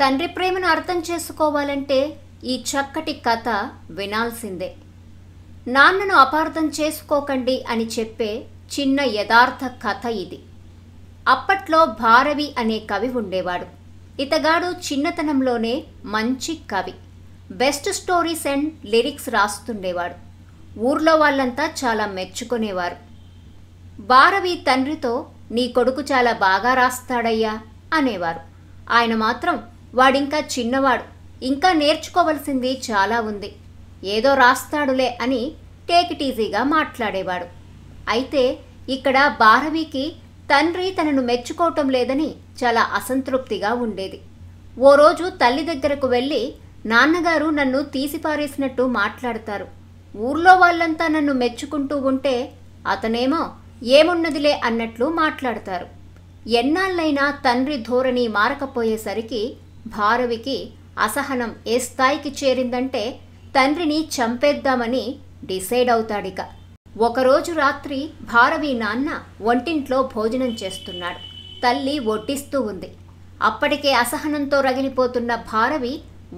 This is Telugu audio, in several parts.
తండ్రి ప్రేమను అర్థం చేసుకోవాలంటే ఈ చక్కటి కథ వినాల్సిందే. నాన్నను అపార్థం చేసుకోకండి అని చెప్పే చిన్న యథార్థ కథ ఇది. అప్పట్లో భారవి అనే కవి ఉండేవాడు. ఇతగాడు చిన్నతనంలోనే మంచి కవి. బెస్ట్ స్టోరీస్ అండ్ లిరిక్స్ రాస్తుండేవాడు. ఊర్లో వాళ్ళంతా చాలా మెచ్చుకునేవారు. భారవి తండ్రితో నీ కొడుకు చాలా బాగా రాస్తాడయ్యా అనేవారు. ఆయన మాత్రం వాడింకా చిన్నవాడు. ఇంకా నేర్చుకోవలసింది చాలా ఉంది. ఏదో రాస్తాడులే అని టేకిటీజీగా మాట్లాడేవాడు. అయితే ఇక్కడ భారవికి తండ్రి తనను మెచ్చుకోవటం లేదని చాలా అసంతృప్తిగా ఉండేది. ఓ రోజు తల్లి దగ్గరకు వెళ్ళి నాన్నగారు నన్ను తీసిపారేసినట్టు మాట్లాడతారు. ఊర్లో వాళ్ళంతా నన్ను మెచ్చుకుంటూ ఉంటే అతనేమో ఏమున్నదిలే అన్నట్లు మాట్లాడతారు. ఎన్నాళ్ళైనా తండ్రి ధోరణి మారకపోయేసరికి భారవికి అసహనం ఏ స్థాయికి చేరిందంటే తండ్రిని చంపేద్దామని డిసైడ్ అవుతాడిక. ఒకరోజు రాత్రి భారవి నాన్న వంటింట్లో భోజనం చేస్తున్నాడు. తల్లి వడ్డిస్తూ ఉంది. అప్పటికే అసహనంతో రగిలిపోతున్న భారవి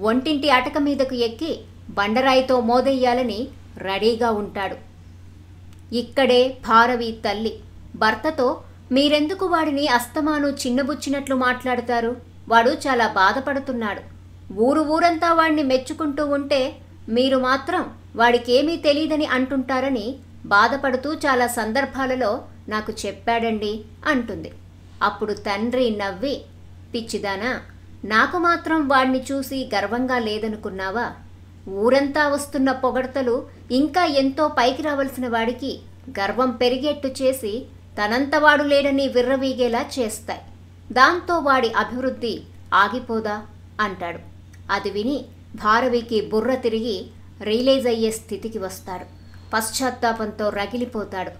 వంటింటి అటక మీదకు ఎక్కి బండరాయితో మోదెయ్యాలని రెడీగా ఉంటాడు. ఇక్కడే భారవి తల్లి భర్తతో మీరెందుకు వాడిని అస్తమాను చిన్నబుచ్చినట్లు మాట్లాడతారు? వాడు చాలా బాధపడుతున్నాడు. ఊరు ఊరంతా వాడిని మెచ్చుకుంటూ ఉంటే మీరు మాత్రం వాడికేమీ తెలియదని అంటుంటారని బాధపడుతూ చాలా సందర్భాలలో నాకు చెప్పాడండి అంటుంది. అప్పుడు తండ్రి నవ్వి పిచ్చిదానా నాకు మాత్రం వాడిని చూసి గర్వంగా లేదనుకున్నావా? ఊరంతా వస్తున్న పొగడ్తలు ఇంకా ఎంతో పైకి రావలసిన వాడికి గర్వం పెరిగేట్టు చేసి తనంతవాడు లేడని విర్రవీగేలా చేస్తాయి. దాంతో వాడి అభివృద్ధి ఆగిపోదా? అంటాడు. అది విని భారవికి బుర్ర తిరిగి రియలైజ్ అయ్యే స్థితికి వస్తాడు. పశ్చాత్తాపంతో రగిలిపోతాడు.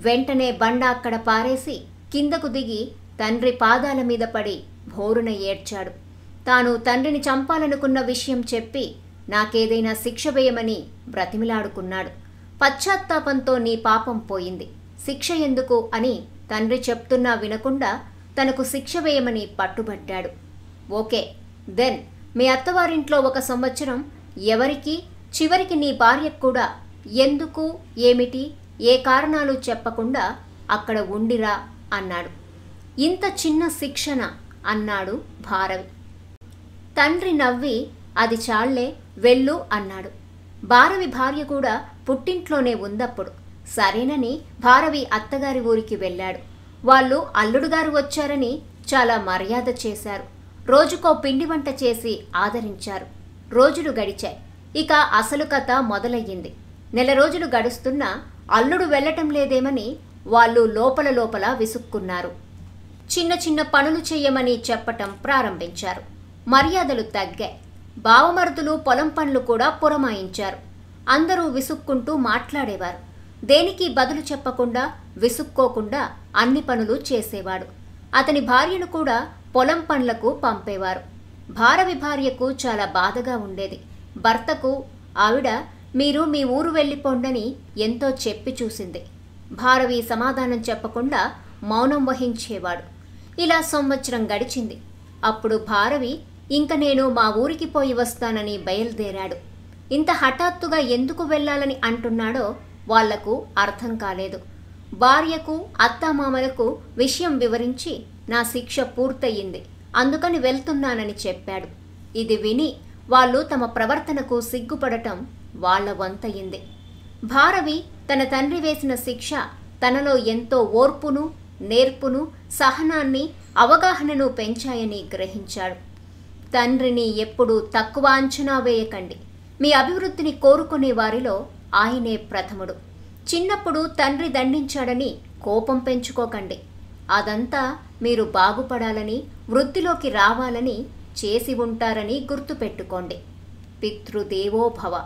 వెంటనే బండ అక్కడ పారేసి కిందకు దిగి తండ్రి పాదాల మీద పడి భోరున ఏడ్చాడు. తాను తండ్రిని చంపాలనుకున్న విషయం చెప్పి నాకేదైనా శిక్ష వేయమని బ్రతిమిలాడుకున్నాడు. పశ్చాత్తాపంతో నీ పాపం పోయింది. శిక్ష ఎందుకు అని తండ్రి చెప్తున్నా వినకుండా తనకు శిక్ష వేయమని పట్టుబట్టాడు. ఓకే దెన్ మీ అత్తవారింట్లో ఒక సంవత్సరం ఎవరికి చివరికి నీ భార్యకు కూడా ఎందుకు ఏమిటి ఏ కారణాలు చెప్పకుండా అక్కడ ఉండిరా అన్నాడు. ఇంత చిన్న శిక్షణ అన్నాడు భారవి. తండ్రి నవ్వి అది చాళ్ళే వెళ్ళు అన్నాడు. భారవి భార్య కూడా పుట్టింట్లోనే ఉందప్పుడు. సరేనని భారవి అత్తగారి ఊరికి వెళ్ళాడు. వాళ్ళు అల్లుడుగారు వచ్చారని చాలా మర్యాద చేశారు. రోజుకో పిండి వంట చేసి ఆదరించారు. రోజులు గడిచాయి. ఇక అసలు కథ మొదలయ్యింది. నెల రోజులు గడుస్తున్నా అల్లుడు వెళ్ళటం లేదేమని వాళ్ళు లోపల లోపల విసుక్కున్నారు. చిన్న చిన్న పనులు చెయ్యమని చెప్పటం ప్రారంభించారు. మర్యాదలు తగ్గాయి బావమరుదులు పొలం పనులు కూడా పురమాయించారు. అందరూ విసుక్కుంటూ మాట్లాడేవారు. దేనికి బదులు చెప్పకుండా విసుక్కోకుండా అన్ని పనులు చేసేవాడు. అతని భార్యను కూడా పొలం పనులకు పంపేవారు. భారవి భార్యకు చాలా బాధగా ఉండేది. భర్తకు ఆవిడ మీరు మీ ఊరు వెళ్ళిపోండని ఎంతో చెప్పి చూసింది. భారవి సమాధానం చెప్పకుండా మౌనం వహించేవాడు. ఇలా సంవత్సరం గడిచింది. అప్పుడు భారవి ఇంక నేను మా ఊరికి పోయి వస్తానని బయలుదేరాడు. ఇంత హఠాత్తుగా ఎందుకు వెళ్ళాలని అంటున్నాడో వాళ్ళకు అర్థం కాలేదు. భార్యకు అత్తామామలకు విషయం వివరించి నా శిక్ష పూర్తయింది. అందుకని వెళ్తున్నానని చెప్పాడు. ఇది విని వాళ్ళు తమ ప్రవర్తనకు సిగ్గుపడటం వాళ్ళ వంతయింది. భారవి తన తండ్రి వేసిన శిక్ష తనలో ఎంతో ఓర్పును నేర్పును సహనాన్ని అవగాహనను పెంచాయని గ్రహించాడు. తండ్రిని ఎప్పుడూ తక్కువ అంచనా వేయకండి. మీ అభివృద్ధిని కోరుకునే వారిలో ఆయనే ప్రథముడు. చిన్నప్పుడు తండ్రి దండించాడని కోపం పెంచుకోకండి. అదంతా మీరు బాగుపడాలని వృద్ధిలోకి రావాలని చేసి ఉంటారని గుర్తుపెట్టుకోండి. పితృదేవోభవ.